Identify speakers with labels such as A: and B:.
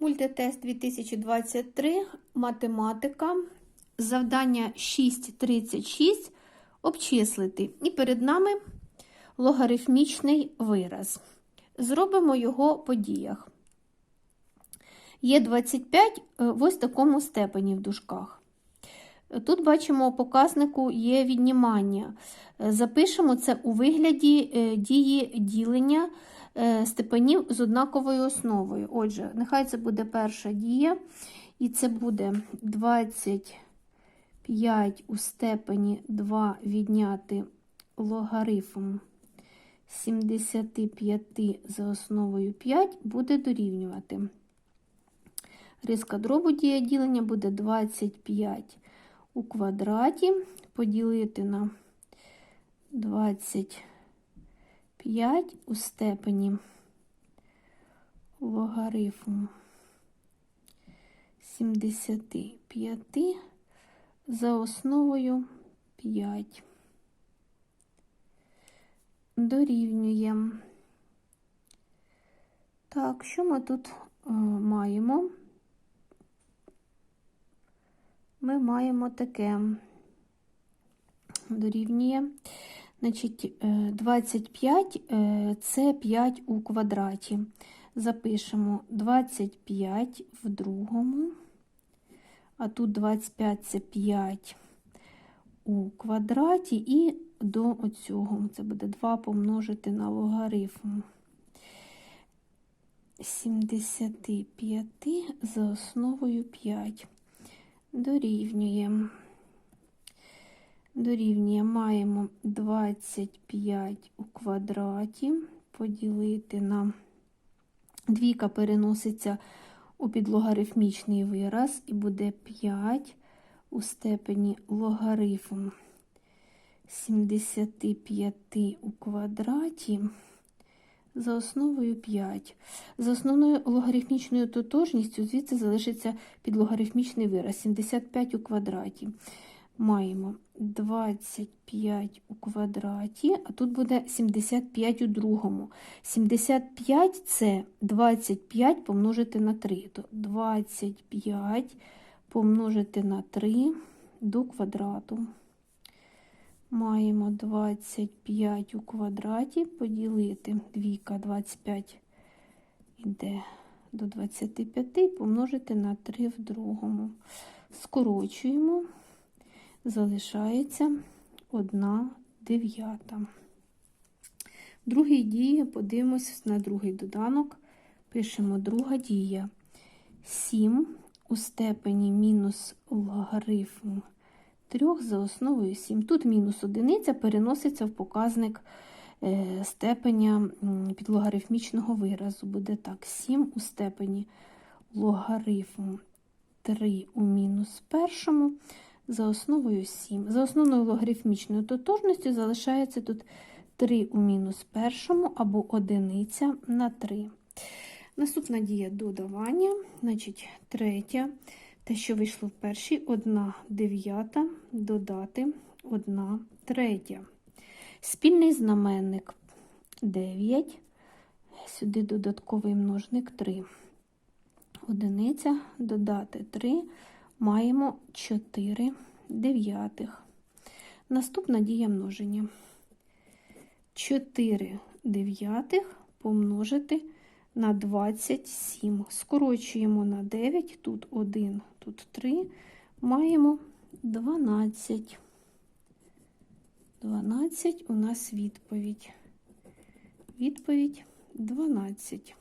A: Мультитест 2023, математика, завдання 6.36 обчислити. І перед нами логарифмічний вираз. Зробимо його по діях. Є 25 е, в ось такому степені в дужках. Тут бачимо, у показнику є віднімання. Запишемо це у вигляді е, дії ділення степенів з однаковою основою. Отже, нехай це буде перша дія, і це буде 25 у степені 2 відняти логарифм 75 за основою 5 буде дорівнювати. Риска дробу дія ділення буде 25 у квадраті поділити на 25 у степені логарифму 75 за основою 5 дорівнює. Так, що ми тут е, маємо? Ми маємо таке дорівнює. Значить, е, 25 е, це 5 у квадраті. Запишемо 25 в другому, а тут 25 це 5 у квадраті, і до оцього це буде 2 помножити на логарифм 75 за основою 5. Дорівнює. Дорівнює маємо 25 у квадраті, поділити на двійка переноситься у підлогарифмічний вираз, і буде 5 у степені логарифм 75 у квадраті за основою 5. За основною логарифмічною тотожністю звідси залишиться підлогарифмічний вираз 75 у квадраті. Маємо 25 у квадраті, а тут буде 75 у другому. 75 це 25 помножити на 3. То 25 помножити на 3 до квадрату. Маємо 25 у квадраті поділити двійка 25 йде до 25 помножити на 3 в другому. Скорочуємо, залишається 1 дев'ята. В другій дії подивимось на другий доданок. Пишемо друга дія. 7 у степені мінус логарифм 3 за основою 7. Тут мінус одиниця переноситься в показник е, степеня підлогарифмічного виразу. Буде так, 7 у степені логарифм 3 у мінус першому за основою 7. За основною логарифмічною тотожністю залишається тут 3 у мінус першому або одиниця на 3. Наступна дія додавання, значить, третя. Те, що вийшло в першій, 1 дев'ята додати 1 третя. Спільний знаменник 9, сюди додатковий множник 3. Одиниця додати 3, маємо 4 дев'ятих. Наступна дія множення. 4 дев'ятих помножити на 27. Скорочуємо на 9, тут 1, тут 3, маємо 12. 12 у нас відповідь. Відповідь 12.